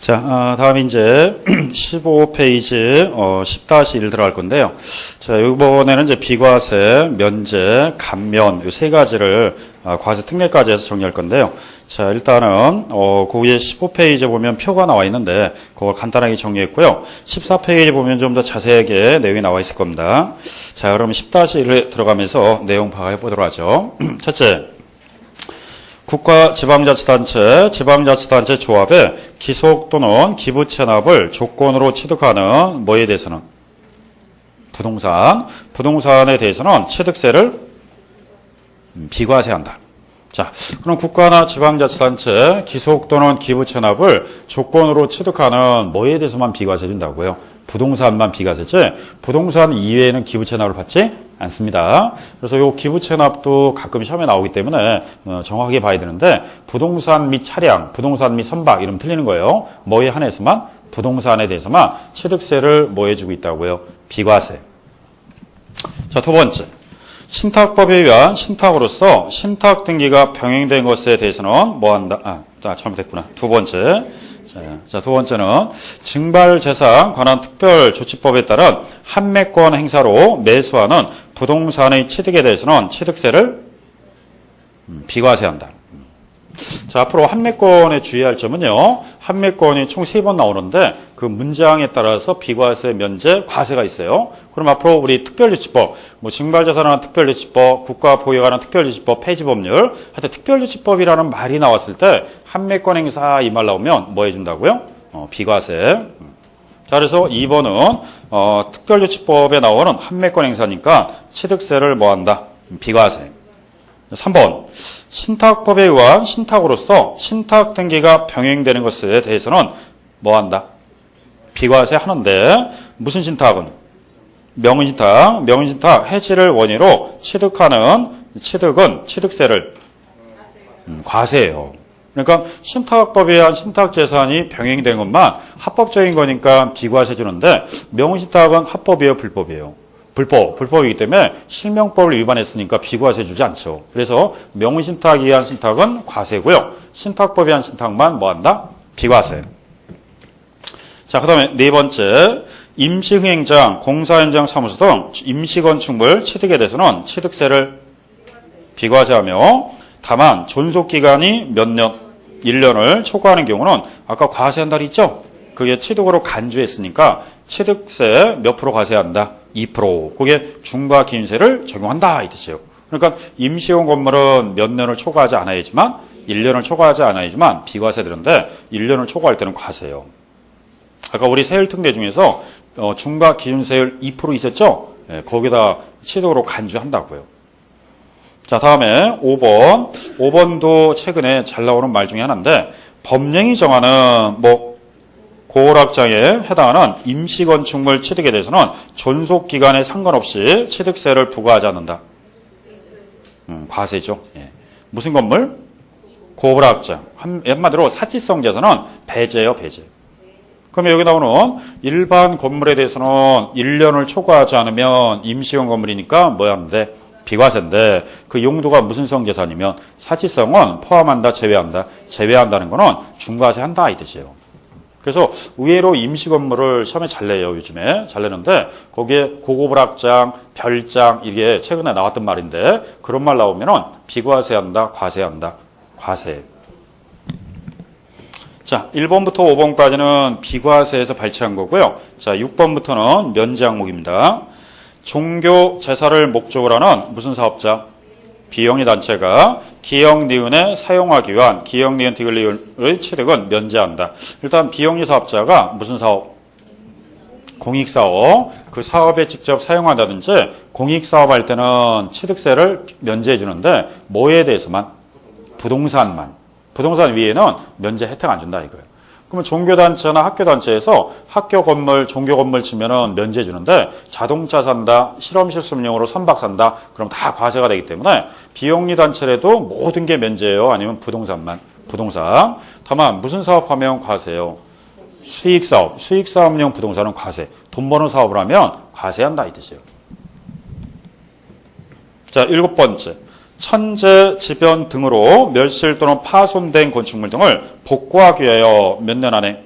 자, 어, 다음 이제 15페이지 어, 10-1 들어갈 건데요. 자, 이번에는 이제 비과세, 면제, 감면 이 세 가지를 아, 과세 특례까지 해서 정리할 건데요. 자, 일단은 어, 그 위에 15페이지에 보면 표가 나와 있는데 그걸 간단하게 정리했고요. 14페이지 보면 좀 더 자세하게 내용이 나와 있을 겁니다. 자, 그러면 10-1에 들어가면서 내용 파악해 보도록 하죠. 첫째, 국가 지방자치단체, 지방자치단체 조합에 기속 또는 기부 체납을 조건으로 취득하는 뭐에 대해서는 부동산, 부동산에 대해서는 취득세를 음, 비과세한다. 자, 그럼 국가나 지방자치단체 기속 또는 기부 체납을 조건으로 취득하는 뭐에 대해서만 비과세 준다고요? 부동산만 비과세지 부동산 이외에는 기부 체납을 받지 않습니다. 그래서 요 기부 체납도 가끔 시험에 나오기 때문에 어, 정확하게 봐야 되는데 부동산 및 차량, 부동산 및 선박 이름 틀리는 거예요. 뭐에 한해서만 부동산에 대해서만 취득세를 뭐 해주고 있다고요? 비과세. 자, 두 번째. 신탁법에 의한 신탁으로서 신탁 등기가 병행된 것에 대해서는 뭐 한다? 아, 자, 잘못했구나. 두 번째. 자, 자, 두 번째는 증발재산 관한 특별조치법에 따른 한매권 행사로 매수하는 부동산의 취득에 대해서는 취득세를 음, 비과세한다. 음. 자, 앞으로 한매권에 주의할 점은요. 한매권이 총 세 번 나오는데 그 문장에 따라서 비과세, 면제, 과세가 있어요. 그럼 앞으로 우리 특별조치법, 뭐 증발자산하는 특별조치법, 국가 보유하는 특별조치법, 폐지법률, 하여튼 특별조치법이라는 말이 나왔을 때 한매권 행사 이 말 나오면 뭐 해준다고요? 어, 비과세. 음. 자, 그래서 2번은 어, 특별조치법에 나오는 한매권 행사니까 취득세를 뭐 한다? 비과세. 3번 신탁법에 의한 신탁으로서 신탁 등기가 병행되는 것에 대해서는 뭐 한다? 비과세 하는데 무슨 신탁은? 명의신탁, 명의신탁 해지를 원인으로 취득하는 취득은 취득세를 음, 과세예요. 그러니까 신탁법에 의한 신탁 재산이 병행된 것만 합법적인 거니까 비과세 주는데 명의신탁은 합법이에요, 불법이에요. 불법, 불법이기 때문에 실명법을 위반했으니까 비과세 주지 않죠. 그래서 명의신탁에 의한 신탁은 과세고요. 신탁법에 의한 신탁만 뭐 한다? 비과세. 자, 그 다음에 네 번째. 임시흥행장, 공사현장 사무소 등 임시건축물 취득에 대해서는 취득세를 비과세하며 다만 존속기간이 몇 년, 1년을 초과하는 경우는 아까 과세한 달이 있죠? 그게 취득으로 간주했으니까 취득세 몇 프로 과세한다? 2%. 그게 중과 기인세를 적용한다 이 뜻이에요. 그러니까 임시용 건물은 몇 년을 초과하지 않아야지만 1년을 초과하지 않아야지만 비과세되는데 1년을 초과할 때는 과세예요. 아까 우리 세율 특례 중에서 어, 중과 기준세율 2% 있었죠? 예, 거기다 취득으로 간주한다고요. 자, 다음에 5번. 5번도 최근에 잘 나오는 말 중에 하나인데 법령이 정하는 뭐 고락장에 해당하는 임시건축물 취득에 대해서는 존속기간에 상관없이 취득세를 부과하지 않는다. 음, 과세죠. 예. 무슨 건물? 고락장. 한마디로 사치성 재산은 배제예요, 배제. 그러면 여기 나오는 일반 건물에 대해서는 1년을 초과하지 않으면 임시용 건물이니까 뭐야 하는데 비과세인데 그 용도가 무슨 성 재산이면 사치성은 포함한다, 제외한다. 제외한다는 거는 중과세 한다 이 뜻이에요. 그래서 의외로 임시 건물을 시험에 잘 내요 요즘에 잘 내는데 거기에 고고불악장, 별장 이게 최근에 나왔던 말인데 그런 말 나오면은 비과세한다, 과세한다, 과세. 자, 1번부터 5번까지는 비과세에서 발췌한 거고요. 자, 6번부터는 면제 항목입니다. 종교 제사를 목적으로 하는 무슨 사업자? 비영리 단체가 기영 니은에 사용하기 위한 기영 니은 디글리의 취득은 면제한다. 일단 비영리 사업자가 무슨 사업? 공익 사업. 그 사업에 직접 사용한다든지 공익 사업 할 때는 취득세를 면제해 주는데 뭐에 대해서만? 부동산만. 부동산 위에는 면제 혜택 안 준다 이거예요. 그러면 종교단체나 학교단체에서 학교 건물, 종교 건물 치면은 면제 주는데 자동차 산다, 실험실 수용용으로 선박 산다, 그럼 다 과세가 되기 때문에 비영리 단체라도 모든 게 면제예요. 아니면 부동산만. 부동산. 다만 무슨 사업하면 과세요? 수익 사업. 수익 사업용 부동산은 과세. 돈 버는 사업을 하면 과세한다 이 뜻이에요. 자, 일곱 번째. 천재, 지변 등으로 멸실 또는 파손된 건축물 등을 복구하기 위하여 몇 년 안에